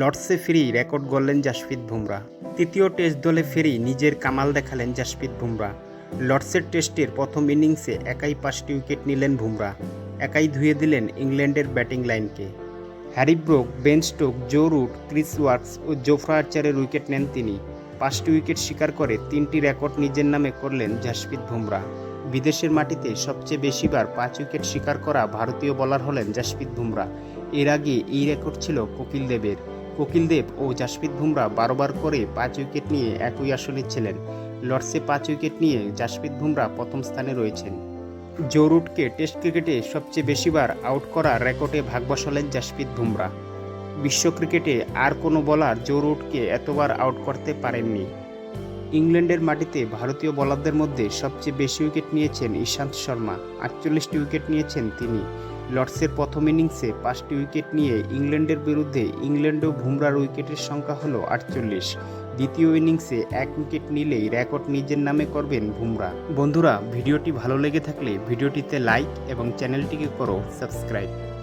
লর্ডসে ফিরি রেকর্ড গড়লেন জাসপ্রীত বুমরা। তৃতীয় টেস্ট দলে ফিরি নিজের কামাল দেখালেন জাসপ্রীত বুমরা। লর্ডসের টেস্টের প্রথম ইনিংসে একাই পাঁচটি উইকেট নিলেন বুমরা। একাই ধুয়ে দিলেন ইংল্যান্ডের ব্যাটিং লাইনকে। Harry Brook, Ben Stokes, Joe Root, Chris Woakes ও জোফ্রা আর্চারের উইকেট নেন তিনি। পাঁচটি উইকেট শিকার করে তিনটি রেকর্ড নিজের নামে করলেন জাসপ্রীত বুমরা। বিদেশের মাটিতে সবচেয়ে বেশিবার পাঁচ উইকেট শিকার করা ভারতীয় বোলার হলেন জাসপ্রীত বুমরা। এর আগে এই রেকর্ড ছিল কপিল দেবের। কপিল দেব ও জাসপ্রীত বুমরা বারবার করে পাঁচ উইকেট নিয়ে একই আসনে ছিলেন। লর্ডসে পাঁচ উইকেট নিয়ে জাসপ্রীত বুমরা প্রথম স্থানে রয়েছেন। জো রুটকে টেস্ট ক্রিকেটে সবচেয়ে বেশিবার আউট করা রেকর্ডে ভাগ বসালেন জাসপ্রীত বুমরা। বিশ্ব ক্রিকেটে আর কোনো বলার জো রুটকে এতবার আউট করতে পারেননি। ইংল্যান্ডের মাটিতে ভারতীয় বলারদের মধ্যে সবচেয়ে বেশি উইকেট নিয়েছেন ঈশান্ত শর্মা। আটচল্লিশটি উইকেট নিয়েছেন তিনি। লর্ডসের প্রথম ইনিংসে পাঁচটি উইকেট নিয়ে ইংল্যান্ডের বিরুদ্ধে ইংল্যান্ড ও বুমরার উইকেটের সংখ্যা হল আটচল্লিশ। দ্বিতীয় ইনিংসে এক উইকেট নিলেই রেকর্ড নিজের নামে করবেন বুমরা। বন্ধুরা, ভিডিওটি ভালো লেগে থাকলে ভিডিওটিতে লাইক এবং চ্যানেলটিকে করো সাবস্ক্রাইব।